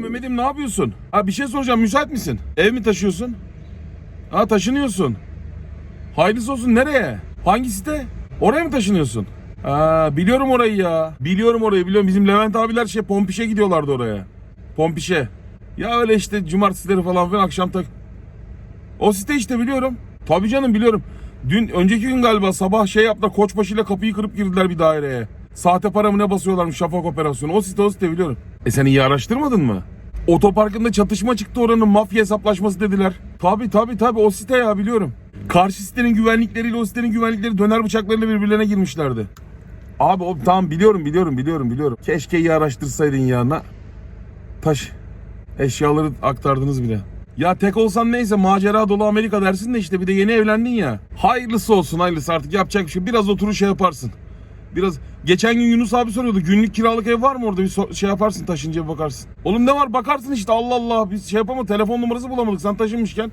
Mehmet'im ne yapıyorsun? Ha bir şey soracağım müsait misin? Ev mi taşıyorsun? Ha taşınıyorsun. Hayırlısı olsun nereye? Hangi site? Oraya mı taşınıyorsun? Ha biliyorum orayı ya. Biliyorum orayı biliyorum. Bizim Levent abiler şey Pompiş'e gidiyorlardı oraya. Pompiş'e. Ya öyle işte cumartesileri falan filan akşam tak. O site işte biliyorum. Tabii canım biliyorum. Dün önceki gün galiba sabah şey yaptılar koçbaşıyla kapıyı kırıp girdiler bir daireye. Sahte para mı ne basıyorlarmış şafak operasyonu. O site o site biliyorum. E sen iyi araştırmadın mı? Otoparkında çatışma çıktı oranın mafya hesaplaşması dediler. Tabi tabi tabi o site ya biliyorum. Karşı sitenin güvenlikleriyle o sitenin güvenlikleri döner bıçaklarıyla birbirlerine girmişlerdi. Abi o tamam biliyorum biliyorum biliyorum biliyorum. Keşke iyi araştırsaydın ya. Taş. Eşyaları aktardınız bile. Ya tek olsan neyse macera dolu Amerika dersin de işte bir de yeni evlendin ya. Hayırlısı olsun hayırlısı artık yapacak bir şey. Biraz oturur şey yaparsın. Biraz geçen gün Yunus abi soruyordu. Günlük kiralık ev var mı orada? Bir so- şey yaparsın taşınca bakarsın. Oğlum ne var bakarsın işte Allah Allah. Biz şey yapama telefon numarası bulamadık sen taşınmışken.